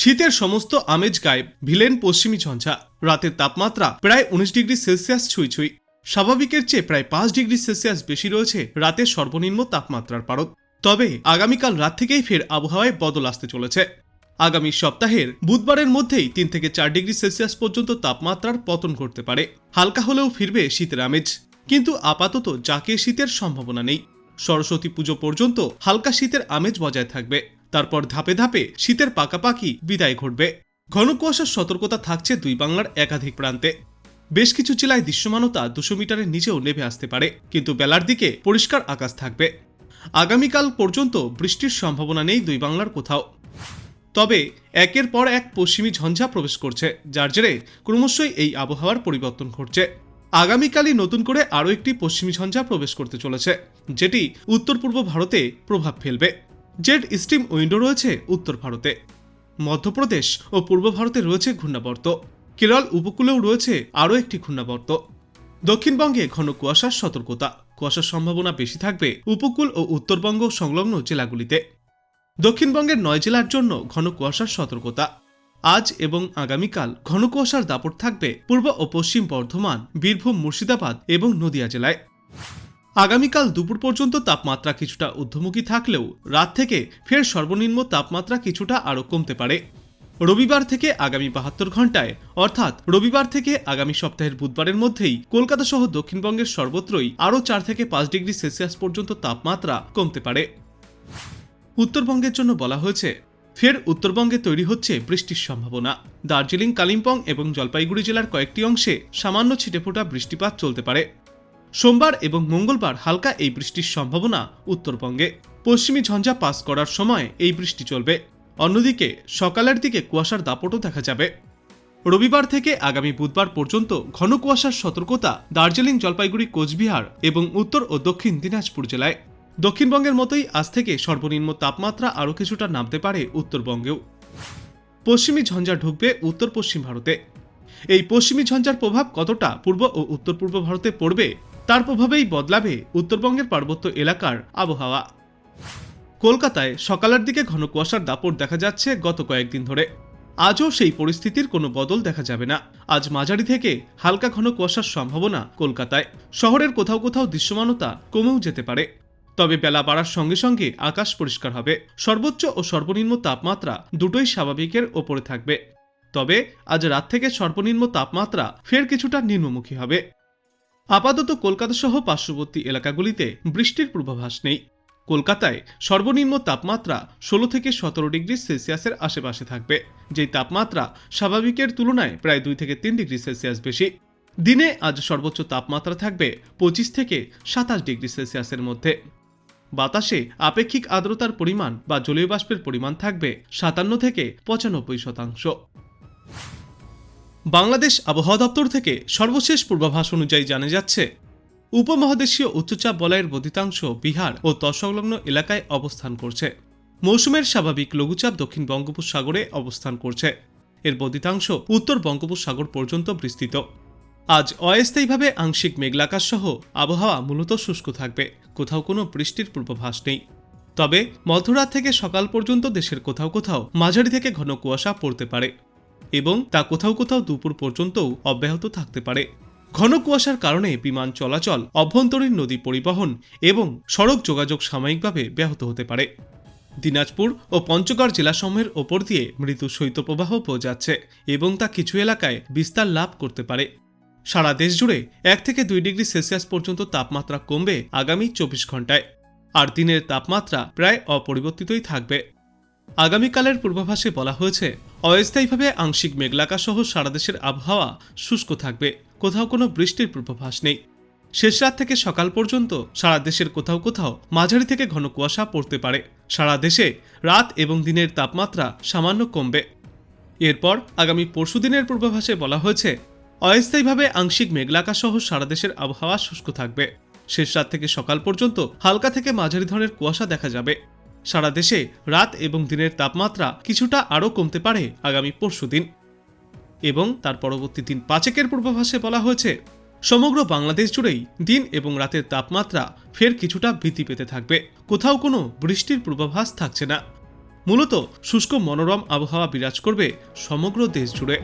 শীতের সমস্ত আমেজ গায়েব, ভিলেন পশ্চিমী ঝঞ্ঝা। রাতের তাপমাত্রা প্রায় উনিশ ডিগ্রি সেলসিয়াস ছুঁই ছুঁই। স্বাভাবিকের চেয়ে প্রায় পাঁচ ডিগ্রি সেলসিয়াস বেশি রয়েছে রাতের সর্বনিম্ন তাপমাত্রার পারদ। তবে আগামীকাল রাত থেকেই ফের আবহাওয়ায় বদল আসতে চলেছে। আগামী সপ্তাহের বুধবারের মধ্যেই তিন থেকে চার ডিগ্রি সেলসিয়াস পর্যন্ত তাপমাত্রার পতন ঘটতে পারে। হালকা হলেও ফিরবে শীতের আমেজ। কিন্তু আপাতত যাকে শীতের সম্ভাবনা নেই। সরস্বতী পুজো পর্যন্ত হালকা শীতের আমেজ বজায় থাকবে। তারপর ধাপে ধাপে শীতের পাকাপাকি বিদায় ঘটবে। ঘন কুয়াশার সতর্কতা থাকছে দুই বাংলার একাধিক প্রান্তে। বেশ কিছু জেলায় দৃশ্যমানতা দুশো মিটারের নিচেও নেমে আসতে পারে, কিন্তু বেলার দিকে পরিষ্কার আকাশ থাকবে। আগামীকাল পর্যন্ত বৃষ্টির সম্ভাবনা নেই দুই বাংলার কোথাও। তবে একের পর এক পশ্চিমী ঝঞ্ঝা প্রবেশ করছে, যার জেরে ক্রমশই এই আবহাওয়ার পরিবর্তন ঘটছে। আগামীকালই নতুন করে আরও একটি পশ্চিমী ঝঞ্ঝা প্রবেশ করতে চলেছে, যেটি উত্তর পূর্ব ভারতে প্রভাব ফেলবে। জেড স্টিম উইন্ডো রয়েছে উত্তর ভারতে, মধ্যপ্রদেশ ও পূর্ব ভারতে রয়েছে ঘূর্ণাবর্ত। কেরল উপকূলেও রয়েছে আরও একটি ঘূর্ণাবর্ত। দক্ষিণবঙ্গে ঘন কুয়াশার সতর্কতা, কুয়াশার সম্ভাবনা বেশি থাকবে উপকূল ও উত্তরবঙ্গ সংলগ্ন জেলাগুলিতে। দক্ষিণবঙ্গের নয় জেলার জন্য ঘন কুয়াশার সতর্কতা। আজ এবং আগামীকাল ঘন কুয়াশার দাপট থাকবে পূর্ব ও পশ্চিম বর্ধমান, বীরভূম, মুর্শিদাবাদ এবং নদিয়া জেলায়। আগামীকাল দুপুর পর্যন্ত তাপমাত্রা কিছুটা ঊর্ধ্বমুখী থাকলেও রাত থেকে ফের সর্বনিম্ন তাপমাত্রা কিছুটা আরও কমতে পারে। রবিবার থেকে আগামী বাহাত্তর ঘন্টায় অর্থাৎ রবিবার থেকে আগামী সপ্তাহের বুধবারের মধ্যেই কলকাতা সহ দক্ষিণবঙ্গের সর্বত্রই আরও চার থেকে পাঁচ ডিগ্রি সেলসিয়াস পর্যন্ত তাপমাত্রা কমতে পারে। উত্তরবঙ্গের জন্য বলা হয়েছে, ফের উত্তরবঙ্গে তৈরি হচ্ছে বৃষ্টির সম্ভাবনা। দার্জিলিং, কালিম্পং এবং জলপাইগুড়ি জেলার কয়েকটি অংশে সামান্য ছিটেফোঁটা বৃষ্টিপাত চলতে পারে। সোমবার এবং মঙ্গলবার হালকা এই বৃষ্টির সম্ভাবনা উত্তরবঙ্গে। পশ্চিমী ঝঞ্ঝা পাস করার সময় এই বৃষ্টি চলবে। অন্যদিকে, সকালের দিকে কুয়াশার দাপটও দেখা যাবে। রবিবার থেকে আগামী বুধবার পর্যন্ত ঘন কুয়াশার সতর্কতা দার্জিলিং, জলপাইগুড়ি, কোচবিহার এবং উত্তর ও দক্ষিণ দিনাজপুর জেলায়। দক্ষিণবঙ্গের মতোই আজ থেকে সর্বনিম্ন তাপমাত্রা আরও কিছুটা নামতে পারে উত্তরবঙ্গেও। পশ্চিমী ঝঞ্ঝা ঢুকবে উত্তর পশ্চিম ভারতে। এই পশ্চিমী ঝঞ্ঝার প্রভাব কতটা পূর্ব ও উত্তর পূর্ব ভারতে পড়বে তার প্রভাবেই বদলাবে উত্তরবঙ্গের পার্বত্য এলাকার আবহাওয়া। কলকাতায় সকালের দিকে ঘন কুয়াশার দাপট দেখা যাচ্ছে গত কয়েকদিন ধরে। আজও সেই পরিস্থিতির কোনো বদল দেখা যাবে না। আজ মাঝারি থেকে হালকা ঘন কুয়াশার সম্ভাবনা কলকাতায়। শহরের কোথাও কোথাও দৃশ্যমানতা কমেও যেতে পারে। তবে বেলা বাড়ার সঙ্গে সঙ্গে আকাশ পরিষ্কার হবে। সর্বোচ্চ ও সর্বনিম্ন তাপমাত্রা দুটোই স্বাভাবিকের ওপরে থাকবে। তবে আজ রাত থেকে সর্বনিম্ন তাপমাত্রা ফের কিছুটা নিম্নমুখী হবে। আপাতত কলকাতা সহ পার্শ্ববর্তী এলাকাগুলিতে বৃষ্টির পূর্বাভাস নেই। কলকাতায় সর্বনিম্ন তাপমাত্রা ষোলো থেকে সতেরো ডিগ্রি সেলসিয়াসের আশেপাশে থাকবে, যেই তাপমাত্রা স্বাভাবিকের তুলনায় প্রায় দুই থেকে তিন ডিগ্রি সেলসিয়াস বেশি। দিনে আজ সর্বোচ্চ তাপমাত্রা থাকবে পঁচিশ থেকে সাতাশ ডিগ্রি সেলসিয়াসের মধ্যে। বাতাসে আপেক্ষিক আর্দ্রতার পরিমাণ বা জলীয় বাষ্পের পরিমাণ থাকবে সাতান্ন থেকে পঁচানব্বই শতাংশ। বাংলাদেশ আবহাওয়া দপ্তর থেকে সর্বশেষ পূর্বাভাস অনুযায়ী জানা যাচ্ছে, উপমহাদেশীয় উচ্চচাপ বলয়ের বধিতাংশ বিহার ও তৎসংলগ্ন এলাকায় অবস্থান করছে। মৌসুমের স্বাভাবিক লঘুচাপ দক্ষিণ বঙ্গোপসাগরে অবস্থান করছে। এর বধিতাংশ উত্তর বঙ্গোপসাগর পর্যন্ত বিস্তৃত। আজ অস্থায়ীভাবে আংশিক মেঘলাকাশ সহ আবহাওয়া মূলত শুষ্ক থাকবে, কোথাও কোনো বৃষ্টির পূর্বাভাস নেই। তবে মধ্যরাত থেকে সকাল পর্যন্ত দেশের কোথাও কোথাও মাঝারি থেকে ঘন কুয়াশা পড়তে পারে। এবং তা কোথাও কোথাও দুপুর পর্যন্তও অব্যাহত থাকতে পারে। ঘন কুয়াশার কারণে বিমান চলাচল, অভ্যন্তরীণ নদী পরিবহন এবং সড়ক যোগাযোগ সাময়িকভাবে ব্যাহত হতে পারে। দিনাজপুর ও পঞ্চগড় জেলাসমূহের ওপর দিয়ে মৃদু শৈত্যপ্রবাহ যাচ্ছে এবং তা কিছু এলাকায় বিস্তার লাভ করতে পারে। সারা দেশ জুড়ে এক থেকে দুই ডিগ্রি সেলসিয়াস পর্যন্ত তাপমাত্রা কমবে আগামী চব্বিশ ঘন্টায় আর দিনের তাপমাত্রা প্রায় অপরিবর্তিতই থাকবে। আগামীকালের পূর্বাভাসে বলা হয়েছে, অস্থায়ীভাবে আংশিক মেঘলাকা সহ সারা দেশের আবহাওয়া শুষ্ক থাকবে, কোথাও কোনো বৃষ্টির পূর্বাভাস নেই। শেষ রাত থেকে সকাল পর্যন্ত সারা দেশের কোথাও কোথাও মাঝারি থেকে ঘন কুয়াশা পড়তে পারে। সারা দেশে রাত এবং দিনের তাপমাত্রা সামান্য কমবে। এরপর আগামী পরশুদিনের পূর্বাভাসে বলা হয়েছে, অস্থায়ীভাবে আংশিক মেঘলাকা সহ সারা দেশের আবহাওয়া শুষ্ক থাকবে। শেষ রাত থেকে সকাল পর্যন্ত হালকা থেকে মাঝারি ধরনের কুয়াশা দেখা যাবে। সারা দেশে রাত এবং দিনের তাপমাত্রা কিছুটা আরও কমতে পারে আগামী পরশুদিন এবং তার পরবর্তী দিন পাঁচেকের পূর্বাভাসে বলা হয়েছে, সমগ্র বাংলাদেশ জুড়েই দিন এবং রাতের তাপমাত্রা ফের কিছুটা বৃদ্ধি পেতে থাকবে। কোথাও কোনো বৃষ্টির পূর্বাভাস থাকছে না। মূলত শুষ্ক মনোরম আবহাওয়া বিরাজ করবে সমগ্র দেশ জুড়ে।